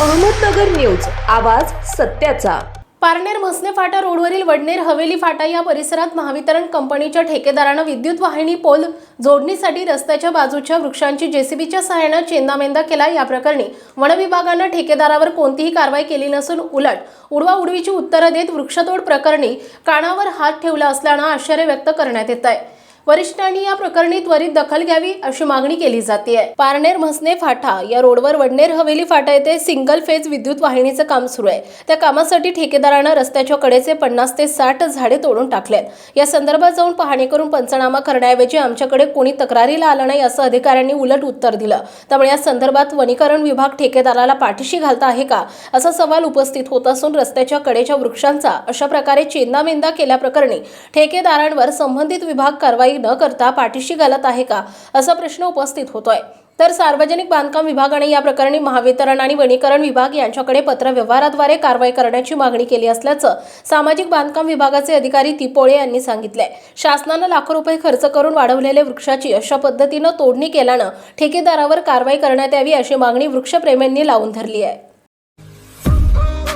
Ahmednagar news आवाज सत्याचा. पारनेर म्हसने फाटा रोडवरील वडनेर हवेली फाटा या परिसरात महावितरण कंपनीच्या ठेकेदारानं विद्युत वाहिनी पोल जोडणीसाठी रस्त्याच्या बाजूच्या वृक्षांची जेसीबीच्या सहाय्यानं चेंदामेंदा केला. या प्रकरणी वनविभागानं ठेकेदारावर कोणतीही कारवाई केली नसून उलट उडवा उडवीची उत्तरं देत वृक्षतोड प्रकरणी कानावर हात ठेवला असल्यानं आश्चर्य व्यक्त करण्यात येत आहे वरिष्ठांनी या प्रकरणी त्वरित दखल घ्यावी अशी मागणी केली जाते. पारनेर म्हसने फाटा या रोडवर वडनेर हवेली फाटा येथे सिंगल फेज विद्युत वाहिनीचं काम सुरू आहे. त्या कामासाठी ठेकेदारानं रस्त्याच्या कडेचे पन्नास ते साठ झाडे तोडून टाकलेत. या संदर्भात जाऊन पाहणी करून पंचनामा करण्याऐवजी आमच्याकडे कोणी तक्रारीला आलं नाही असं अधिकाऱ्यांनी उलट उत्तर दिलं. त्यामुळे या संदर्भात वनीकरण विभाग ठेकेदाराला पाठीशी घालता आहे का? असा सवाल उपस्थित होत असून रस्त्याच्या कडेच्या वृक्षांचा अशा प्रकारे चेंदामेंदा केल्याप्रकरणी ठेकेदारांवर संबंधित विभाग कारवाई न करता पाठीशी घालत आहे का? असा प्रश्न उपस्थित होतोय. तर सार्वजनिक बांधकाम विभागाने या प्रकरणी महावितरण आणि वनीकरण विभाग यांच्याकडे पत्र व्यवहाराद्वारे कारवाई करण्याची मागणी केली असल्याचं सामाजिक बांधकाम विभागाचे अधिकारी तिपोळे यांनी सांगितले शासनानं लाखो रुपये खर्च करून वाढवलेल्या वृक्षाची अशा पद्धतीनं तोडणी केल्यानं ठेकेदारावर कारवाई करण्यात यावी अशी मागणी वृक्षप्रेमींनी लावून धरली आहे.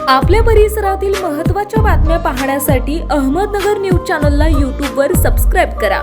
आपल्या परिसरातील महत्त्वाच्या बातम्या पाहण्यासाठी अहमदनगर न्यूज चॅनलला यूट्यूबवर सबस्क्राईब करा.